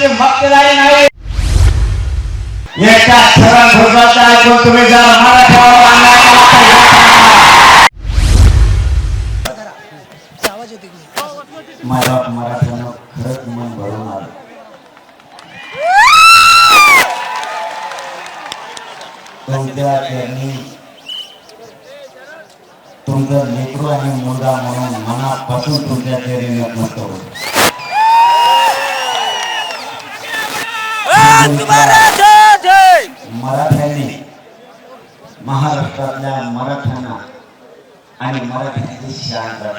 भुजबळचे मक्तेदारी नाही. एका सरळ भुजबळचा ऐकून तुम्ही जर मराठ्यावर मला मराठ्यानं खरंच मन भरून आलं. तुमच्या त्यांनी तुमचं लेकरू आणि मुलगा म्हणून मनापासून तुमच्या चेहरे नमस्कार मराठ्यांनी महाराष्ट्रातल्या मराठ्यांना आणि मराठ्यांची शाळा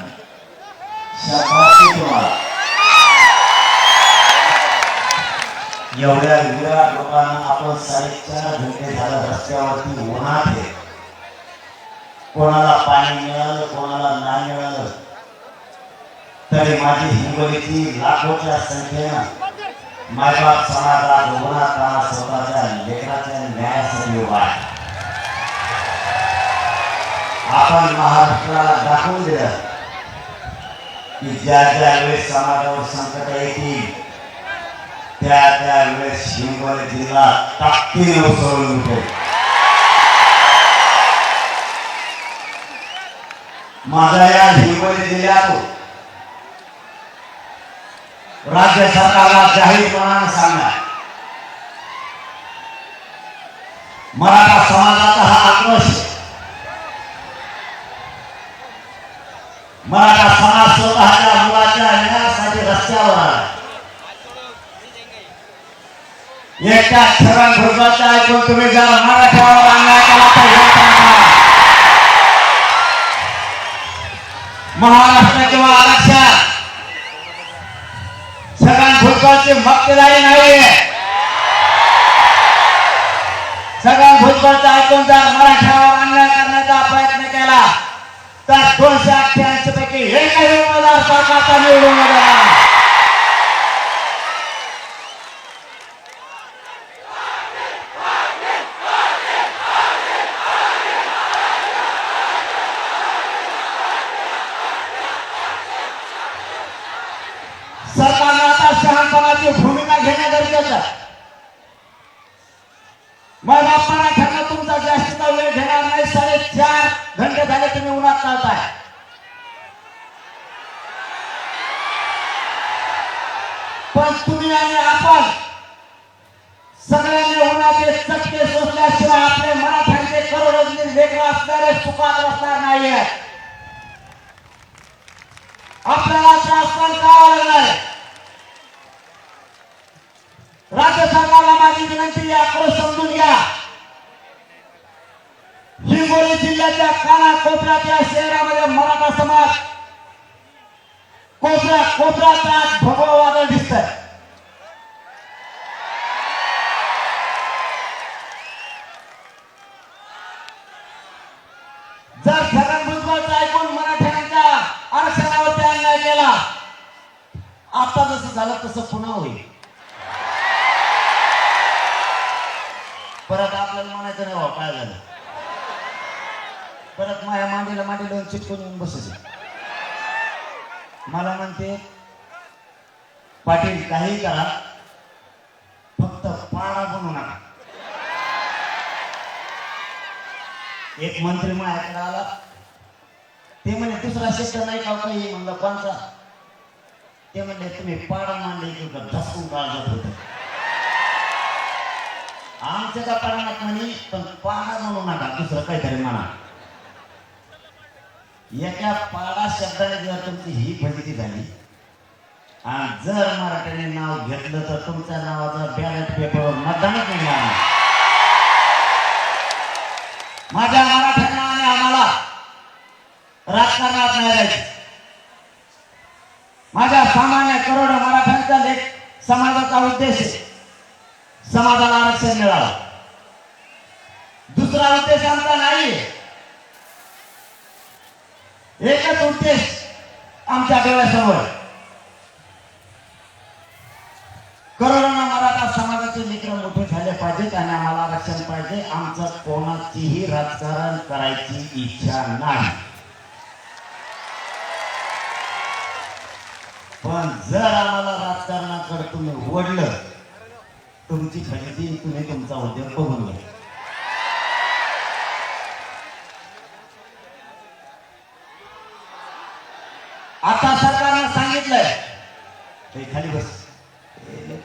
एवढ्या विराट लोकांना आपण साडेचार घंटे झालं रस्त्यावरती होणार आहे. कोणाला पाणी मिळालं कोणाला नाही मिळालं तरी माझी हिंगोलीची लाखोच्या संख्येनं मायबाप समाजात उन्हात स्वतःच्या लेखनाच्या न्यायासाठी उभा आहे. आपण महाराष्ट्राला दाखवून दिलं की ज्या ज्या वेळेस समाजावर संकट येतील त्या त्या वेळेस हिंगोली जिल्हा ताकदीने उसळून उठेल माझा या हिंगोली जिल्ह्यातून राज्य सरकारला जाहीरपणाने सांगा मराठा समाजाचा हा आक्रोश आहे. मराठा समाज स्वतःच्या मुलाच्या न्यायासाठी रस्त्यावर आला एकट्या छगन भुजबळचा ऐकून तुम्ही जर मराठ्यावर अन्याय केला तर हे सांगा. महाराष्ट्र किंवा आरक्षण भुजबळची मक्तेदारी नाहीये छगन भुजबळचा ऐकून मराठ्यावर अन्याय करण्याचा प्रयत्न केला. तर दोनशे अठ्ठ्याऐंशी पैकी एक उमेदवार सरकारचा निवडून पण तुम्ही आणि आपण सगळ्यांनी होणारे चटके सोसल्याशिवाय आपले मराठ्यांचे करोडोंनी वेगळं असणारे सुखात असणार नाही आपल्याला शासन करावं लागणार राज्य सरकारला माझी विनंती आक्रोश समजून घ्या. हिंगोली जिल्ह्याच्या काना कोपऱ्याच्या शहरामध्ये मराठा समाज कोपऱ्या कोपऱ्याचा भगवा वादळ दिसतंय जर छगन भुजबळचं ऐकून मराठ्यांच्या आरक्षणावरती अन्याय केला आता जसं झालं तसं पुन्हा होईल परत आपल्याला म्हणायचं नाही हो काय झालं परत माझ्या मांडीला मांडी लावून चिटकून येऊन बसायचं मला म्हणते पाटील काही करा फक्त पाडा बनू नका एक मंत्री माझ्याकडे आला ते म्हणे दुसरा शिष्य नाही का काही म्हणलं कोणता ते म्हणजे तुम्ही पाडा मांडले की धसकून काढत होते. आमच्या का पाडण्यात म्हणे पण पाडा म्हणू नका दुसरं काहीतरी म्हणा. एका पाडा शब्दाने जर तुमची ही फजिती झाली आणि जर मराठ्याने नाव घेतलं तर तुमच्या नावाचा बॅलेट पेपर मतदानच नाही मिळणार माझ्या मराठ्यांना आणि आम्हाला राजकारणात नाही राहायचं माझ्या सामान्य करोड मराठ्यांचा लेख समाजाचा उद्देश समाजाला आरक्षण मिळावं. दुसरा उद्देश आमचा नाही एकच उद्देश आमच्या डोळ्यासमोर आहे. करोडोना मराठा समाजाचे लेकर मोठे झाले पाहिजेत आणि आम्हाला आरक्षण पाहिजे. आमचं कोणाचीही राजकारण करायची इच्छा नाही. पण जर आम्हाला राजकारणाकडे तुम्ही वडलं तुमची खरेदी तुम्ही तुमचा उद्योग बघून घ्या. आता सरकारनं सांगितलंय ते खाली बस. ए, लय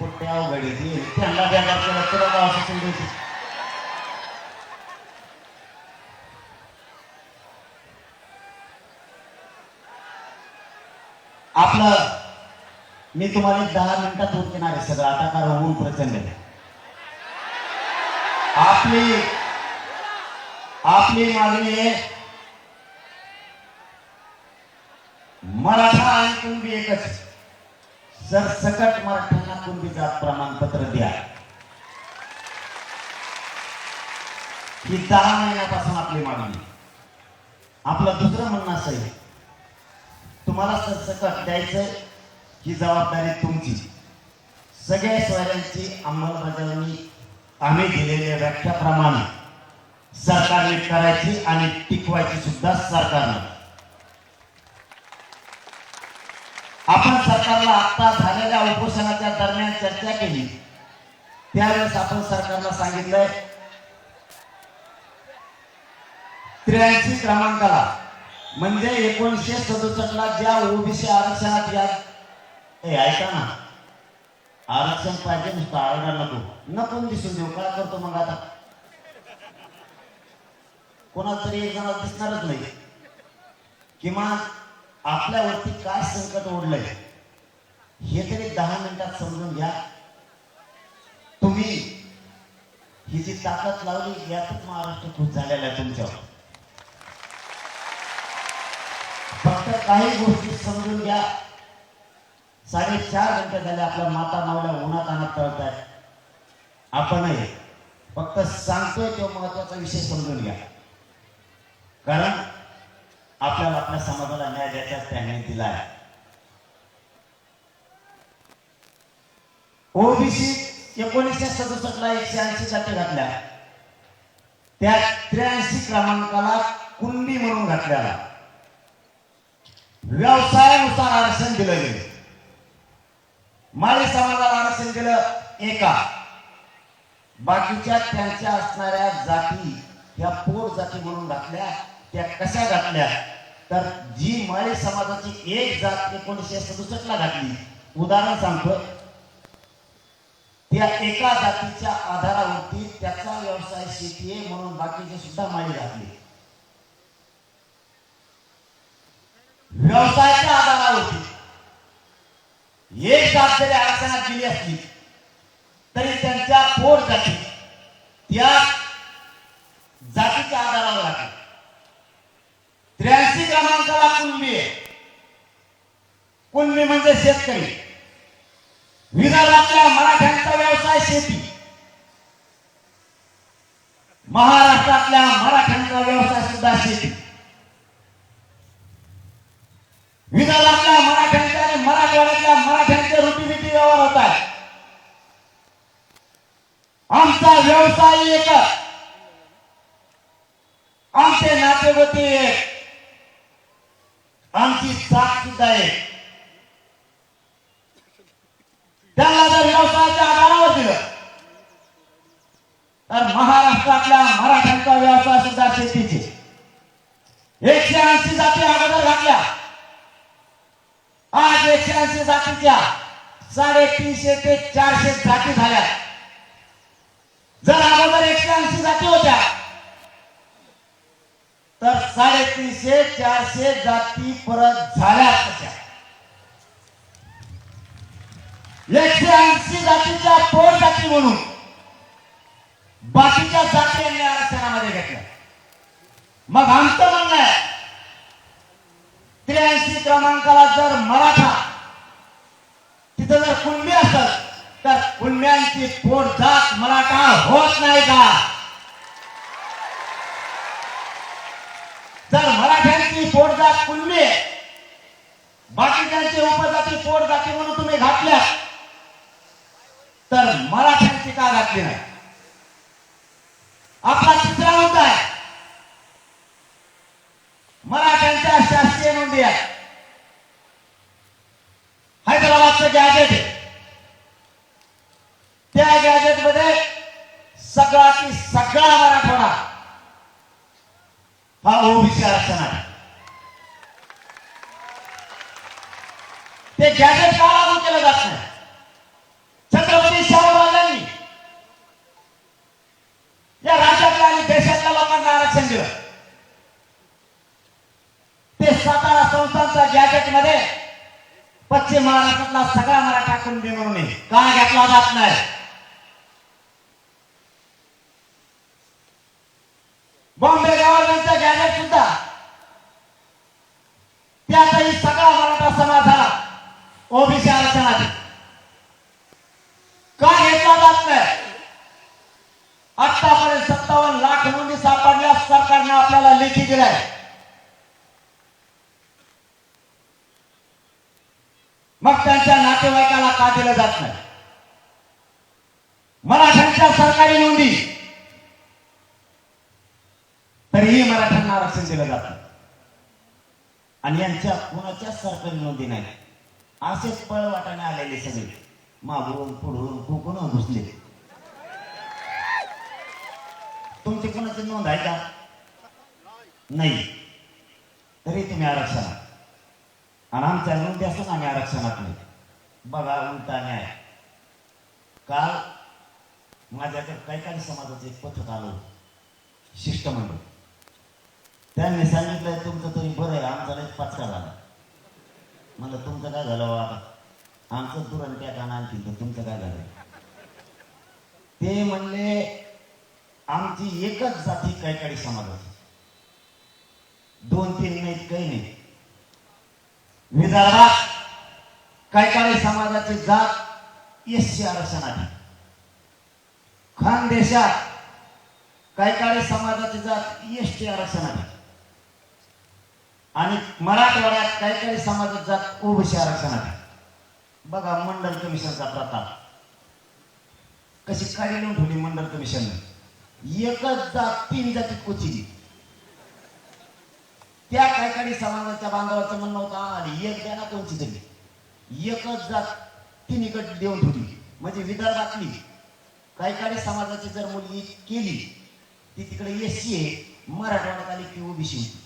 त्यांना बेकार केलं तुला काय असं समजायचं आपलं मी तुम्हाला एक दहा मिनिटात उरकणार आहे सगळं. आता कारण ऊन प्रचंड आहे. आपली आपली मागणी आहे मराठा आणि कुणबी एकच. सर सकट मराठ्यांना कुणबी जात प्रमाणपत्र द्या. ही दहा महिन्यापासून आपली मागणी. आपलं दुसरं म्हणणं असं आहे. तुम्हाला सरसकट द्यायचं ही जबाबदारी तुमची. सगळ्या सोयऱ्यांची अंमलबजावणी आम्ही दिलेल्या व्याख्याप्रमाणे सरकारने करायची आणि टिकवायची सुद्धा सरकारनं. आपण सरकारला आता झालेल्या उपोषणाच्या दरम्यान चर्चा केली. त्यावेळेस आपण सरकारला सांगितलंय त्र्याऐंशी क्रमांकाला म्हणजे एकोणीसशे सदुसष्टला ज्या ओबीसी आरक्षणात या ए ऐका ना. आरक्षण पाहिजे नुसतं आरडा नको. नको म्हणजे दिसून देऊ काय करतो मग आता? कोणाला तरी एक जणाला दिसणारच नाही. किमान आपल्यावरती काय संकट ओढलंय हे तरी दहा मिनिटात समजून घ्या. तुम्ही ही जी ताकद लावली यातच महाराष्ट्र खुश झालेला आहे तुमच्यावर. फक्त काही गोष्टी समजून घ्या. साडेचार घंटे झाले आपल्या माता मावल्या उन्हात आणत तळताय आपणही फक्त सांगतोय तो महत्त्वाचा विषय समजून घ्या. कारण आपल्याला आपल्या समाजाला न्याय द्यायचा त्याने दिला आहे ओबीसी एकोणीसशे सदुसष्टला एकशे ऐंशी जाती घातल्या. त्या त्र्याऐंशी क्रमांकाला कुंडी म्हणून घातल्याला. व्यवसायानुसार आरक्षण दिलं गेलं. माळी समाजाला आरक्षण दिलं एका. बाकीच्या त्यांच्या असणाऱ्या जाती ह्या पोर जाती म्हणून घातल्या त्या कशा घातल्या? तर जी माळी समाजाची एक जात एकोणीसशे सदुसष्ट ला घातली. उदाहरण सांगतो. त्या एका जातीच्या आधारावरती त्याचा व्यवसाय शेती आहे म्हणून बाकीचे सुद्धा माळी घातली. व्यवसायाच्या आधारावरती. एक जात आरक्षणात दिली असली तरी त्यांच्या पोट जाती. त्या जातीच्या आधारावर लागली. त्र्याऐंशी क्रमांकाला कुणबी आहे. कुणबी म्हणजे शेतकरी. विदर्भातल्या मराठ्यांचा व्यवसाय शेती. महाराष्ट्रातल्या मराठ्यांचा व्यवसाय सुद्धा शेती. विदर्भातल्या मराठ्या मराठवाड्यातल्या मराठ्यांचे रुटीनिटी व्यवहार होत आहे आमचा व्यवसाय एक. आमचे नातेवती एक. आमची साथ सुद्धा एक. त्यांना जर व्यवसायाच्या आधारावर दिलं तर महाराष्ट्रातल्या मराठ्यांचा व्यवसाय सुद्धा शेतीचे. एकशे ऐंशी जाती अगोदर घातल्या आज एकशे ऐंशी जातीच्या साडेतीनशे ते चारशे जाती झाल्या. जर अगोदर एकशे ऐंशी जाती होत्या तर साडेतीनशे चारशे जाती परत झाल्या तशा एकशे ऐंशी जातीच्या पोट जाती म्हणून बाकीच्या जाती यांनी आरक्षणामध्ये घेतल्या. मग आमचं म्हणणं आहे त्र्याऐंशी क्रमांकाला जर मराठा तिथं जर कुणबी असत तर कुणब्यांची पोट जात मराठा होत नाही का? जर मराठ्यांची पोट जात कुणबी बाकीच्यांची उपजाती पोट जाती म्हणून तुम्ही घातल्या तर मराठ्यांची का घातली नाही? आपला तिसरा मुद्दा आहे. मराठ्यांच्या शासकीय नोंदी आहे नावाचं गॅजेट आहे. त्या गॅजेटमध्ये सगळा की सगळा मराठवाडा हा ओबीसी आरक्षण आहे. ते गॅजेट का लागू केलं जात नाही? छत्रपती शाहू महाराजांनी या राज्यातल्या आणि देशातल्या लोकांना आरक्षण दिलं. ते सातारा संस्थांच्या गॅजेटमध्ये पश्चिम महाराष्ट्रातला सगळा मराठा कुणबी म्हणून का घेतला जात नाही? बॉम्बे गव्हर्नमेंटचा गॅजेट सुद्धा. त्यातही सगळा मराठा समाज हा ओबीसी आरक्षणात. का घेतला जात नाही? आतापर्यंत सत्तावन्न लाख नोंदी सापडल्या सरकारने आपल्याला लेखी दिलाय. मग त्यांच्या नातेवाईकाला का दिलं जात नाही? मराठ्यांच्या सरकारी नोंदी. तरीही मराठ्यांना आरक्षण दिलं जात आणि यांच्या कुणाच्या सरकारी नोंदी नाही. असेच पळवाटाने आलेले सगळे. मागून पुढून फुकून घुसले. तुमची कुणाची नोंद आहे का? नाही. तरी तुम्ही आरक्षणात आणि आमच्या नोंदी त्याच आम्ही आरक्षणात नाही. बघा उलटा न्याय. काल माझ्याकडे काही काही समाजाचं एक पथक आलं शिष्टमंडळ. त्यांनी सांगितलं तुमचं तरी बरं आहे आमचा लय पचका झाला. म्हणलं तुमचं काय झालं बा आमचं तुरण त्या काना आणखी तर तुमचं काय झालं? ते म्हणले आमची एकच जाती काही समाजाची. दोन तीन नाहीत काही नाही विदर्भात कैकाडी समाजाची जात एससी आरक्षण आहे. खानदेशात काही समाजाची जात एस टी आरक्षण आहे. आणि मराठवाड्यात कायकाळी समाजात जात ओबीसी आरक्षण आहे. बघा मंडल कमिशनचा प्रताप कशी कार्य ठेवली मंडल कमिशन एकच जात तीन जातीत कोचिली त्या कैकाडी समाजाच्या बांधवाचं म्हणणं होतं आम्हाला एक द्या ना कोणची तरी एकच जात तिन्हीकडे देऊन ठेवली. म्हणजे विदर्भातली. कैकाडी समाजाची जर मुलगी केली ती तिकडे एससी आहे मराठवाड्यात आली की ओबीसी होती.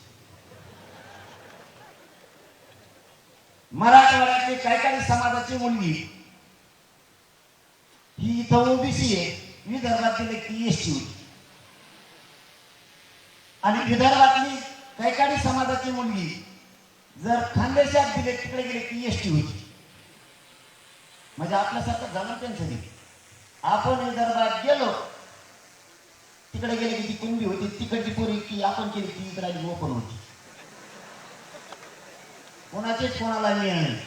मराठवाड्यातली काही समाजाची मुलगी ही इथं ओबीसी आहे विदर्भात दिले की एसटी होती. आणि विदर्भातली कैकाडी समाजाची मुलगी जर खानदेशात दिले तिकडे गेले ती एस टी होती. म्हणजे आपल्यासारखं झालं त्यांचं आपण विदर्भात गेलो तिकडे गेले की ती कुंभी होती तिकडची पोरी की आपण केली ती इकडे आली ओपन होती. कोणाचेच कोणाला नियम नाही.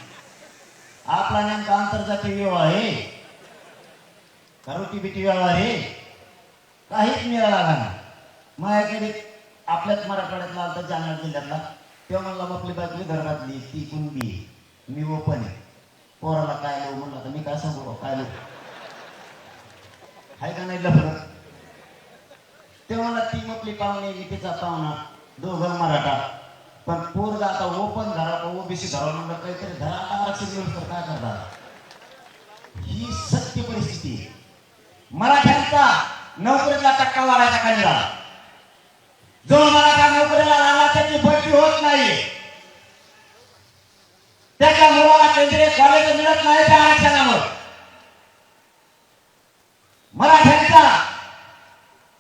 आपला नेमका आंतरजातीय व्यवहार आहे. करोटी बिटी व्यवहार आहे. काहीच मिळाला नाही. माझ्याकडे आपल्याच मराठवाड्यातला आलता जालना जिल्ह्यातला. तेव्हा म्हणला आपली बातमी घरातली ती कुणबी मी ओपन आहे. पोराला काय लो म्हणलं तर मी काय सांगू काय लो? आहे का नाही लफड तेव्हा ती आपली पाहुणे मी तिचा पाहुणा दोघं मराठा. पण पोरगा आता ओपन घरा ओबीसी घरा म्हणलं काहीतरी घरात आरक्षण व्यवस्था काय करणार? ही सत्य परिस्थिती मराठ्यांचा नोकरीला टक्का वाढायचा का जो मला का नोकरीला लागला त्याची भरती होत नाही. त्याच्या मुलाला केंद्रीय कॉलेज मिळत नाही त्या आरक्षणावर. मराठ्यांचा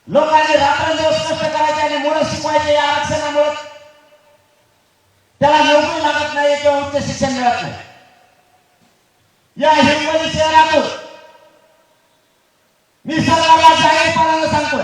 लोकांनी रात्रंदिवस कष्ट करायचे आणि मुलं शिकवायचे या आरक्षणामुळे. त्याला नोकरी लागत नाही किंवा उच्च शिक्षण मिळत नाही. या हिंगोली शहरातून मी सर्वांना जाहीरपणानं सांगतोय.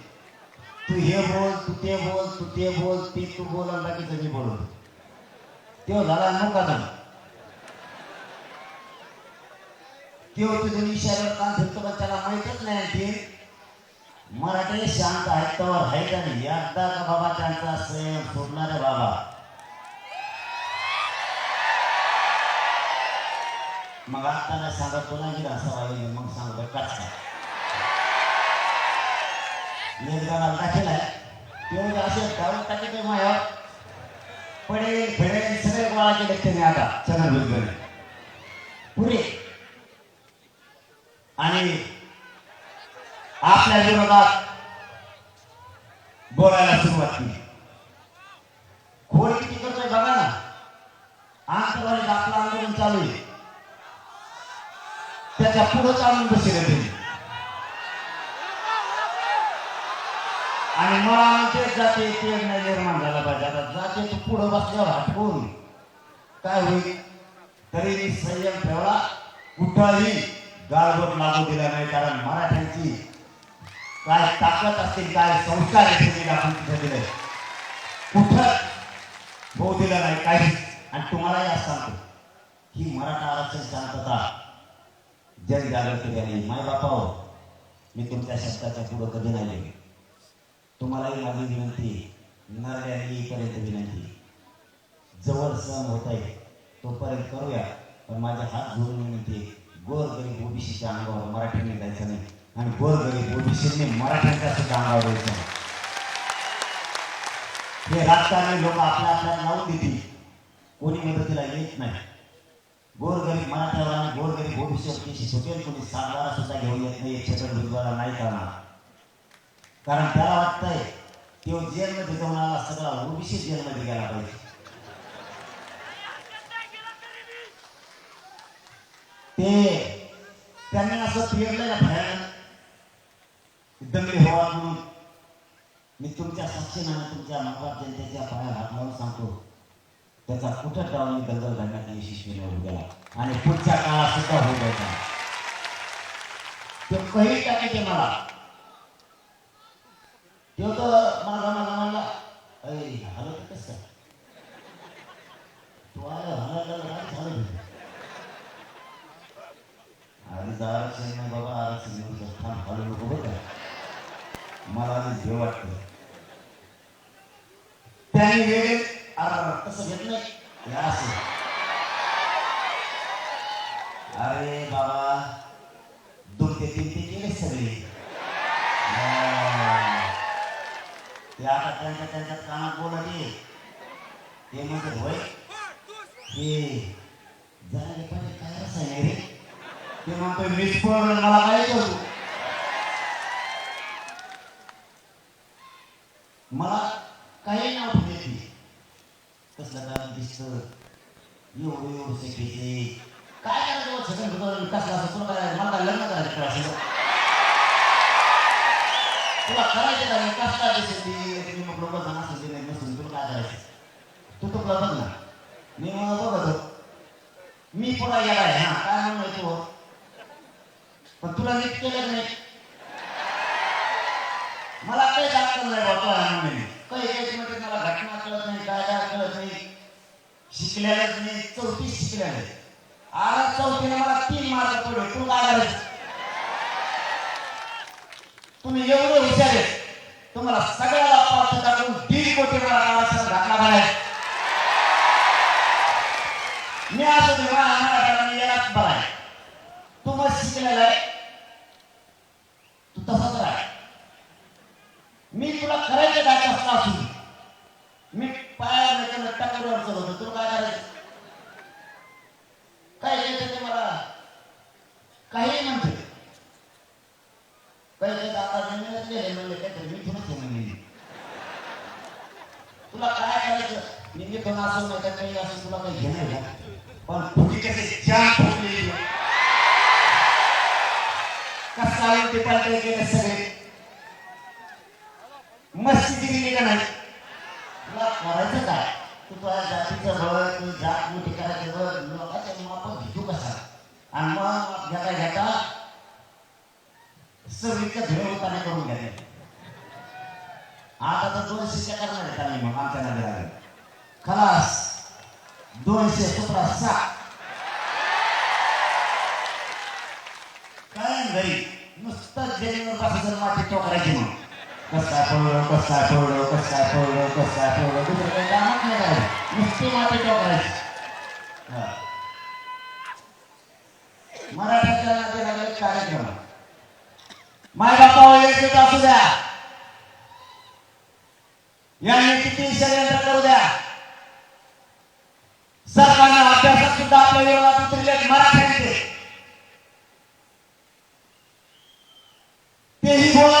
तू हे बोल तू ते बोल तू ते बोल ते तू बोल आणि बाकीचं मी बोलतो तेव्हा हो, झाला मुकादम तो हो, तुझ्या विषयावर काम धरतो का? त्याला माहितच नाही ते. मराठी शांत आहेत तर आहे का नाही? एकदा का बाबा त्यांचा संयम सोडला बाबा? मग आता सांगा तुला की असं पाहिजे मग सांगतो कच्चा एक जणाला टाकेलाय तेवढे असे गावून पडेल फेडेल सगळे गोळा केले त्याने आता चंद्रभूत पुरे आणि आपल्या विरोधात बोलायला सुरुवात केली. खोड किती करतोय बघा ना. आंतरवाडीत आपलं आंदोलन चालू आहे. त्याच्या पुढं चालून बसेल त्यांनी. आणि मला ते जाते ते नाही निर्माण झाला पाहिजे. आता जाते तू पुढं बसल्यावर हटकून काय होईल? तरी मी संयम ठेवला. कुठंही गाळबोट लागू दिला नाही कारण मराठ्यांची काय ताकद असतील काय संस्कार असतील आपण तिथे दिले कुठं भाऊ दिला नाही काही. आणि तुम्हाला या सांगतो. ही मराठा आरक्षण शांतता जनजागृती झाली माय बापा हो मी तुमच्या शब्दाच्या पुढं कधी नाही गेले. तुम्हालाही माझी विनंती नरड्यांनीपर्यंत विनंती जवळ सण होत आहे. तोपर्यंत करूया. पण माझ्या हात धुवून विनंती गोर गरीब ओबीसीच्या अंगावर मराठ्यांनी जायचं नाही. आणि गोर गरीब ओबीसीने मराठ्यांचा सुद्धा अंगावर यायचं नाही. हे राजकारणी लोक आपल्या आपल्यात लावून देतील. कोणी मदतीला येत नाही. गोरगरीब मराठ्याला आणि गोरगरीब ओबीसी सुटेल कोणी सातबारा सुद्धा घेऊन येत नाही. छत्र नाही करणार. कारण त्याला वाटतंय तो जेलमध्ये जाऊन आला सगळा ओबीसी जेलमध्ये गेला पाहिजे. ते त्यांनी असं फिरलंय भयानक दंगली हवा म्हणून. मी तुमच्या साक्षीनं तुमच्या मनात जनतेच्या पाया हात लावून सांगतो त्याचा कुठं डावणी दंगल घडण्यात यशस्वी होऊ गेला. आणि पुढच्या काळात सुद्धा होऊ द्यायचा. तो काही टाकायचे मला. तो तर माझा माझा म्हणला अरे झालं तर कसं? तू आला झाला काय झालं आरक्षण नाही बाबा आरक्षण नको बरं का. मला आणि वाटतं. त्यांनी वेगळे अरे तसं घेत नाही. असं. अरे बाबा दोन ते तीन ते केले सगळे. ते आता त्यांच्या त्यांच्यात कानात बोलत ये ते म्हणजे होय हे जायला पाहिजे काय असं नाही रे? ते म्हणतो मिस पळवलं मला काय करू? मला काही नाव देते कसलं काय दिसत? एवढं एवढं शिकायचे काय करायचं? सगळं कसलं असं तुला काय मला लग्न करायचं? असं तुला करायचं काय कसला दिसेल असं नाही नसून तुला काय करायचं? तू तो बघ ना. मी मग बघत. मी पुन्हा गेलाय हा काय म्हणून तू? पण तुला नीट केलं नाही मला काही दाखल नाही बाबा म्हणून काही काही म्हणजे मला घटना कळत नाही काय काय कळत नाही. शिकलेलंच नाही चौथी शिकलेलं आज चौथीने मला तीन मार्क पडले. तू काय करायचं? तुम्ही एवढं हुशार तुम्हाला सगळ्याला पाठ टाकून दीड कोटी मला आरक्षण घटना भरायचं मी असं तुम्हाला मला मराठा मी यालाच तू मग शिकलेला आहे. तू तसाच राह. मी तुला करायचं काय असला असू मी पायावर टाकून अडचण होतो तुला काय करायचं काय येतं ते मला काही म्हणते काही काही आता जमिनीत गेले म्हणले काहीतरी मी थोडंच आहे म्हणले तुला काय करायचं मी मी पण असं तुला काही घेणं आहे का? पण फुटी कसे जाम फुटलेली आहे. ते पालटे गेले सगळे? मस्ती दिली का नाही? तुला करायचं काय? तू तुझ्या जातीचं बळ तू जात मोठी करायचं बळ लोकांच्या मापं घेतो कसा आणि मग घेता? घेता सगळीच्या धुळवताना करून घेते आता तर दोनशेच्या करणार आहेत आम्ही मग आमच्या खलास दोनशे सतरा सात काय नाही घरी नुसतं जेणेवर बसायचं माती टोकरायची मग कसं काय पडलं कसं काय पडलं कसं काय पडलं कसं काय पडलं दुसरं काही कामच नाही करायचं नुसती माती टोकरायची मराठ्याच्या नादी कार्यक्रम माय बापा एक असू द्या यांनी किती षडयंत्र करू द्या सर्वांना अभ्यासात सुद्धा आपल्या विरोधात उतरले मराठ्यांचे. तेही बोला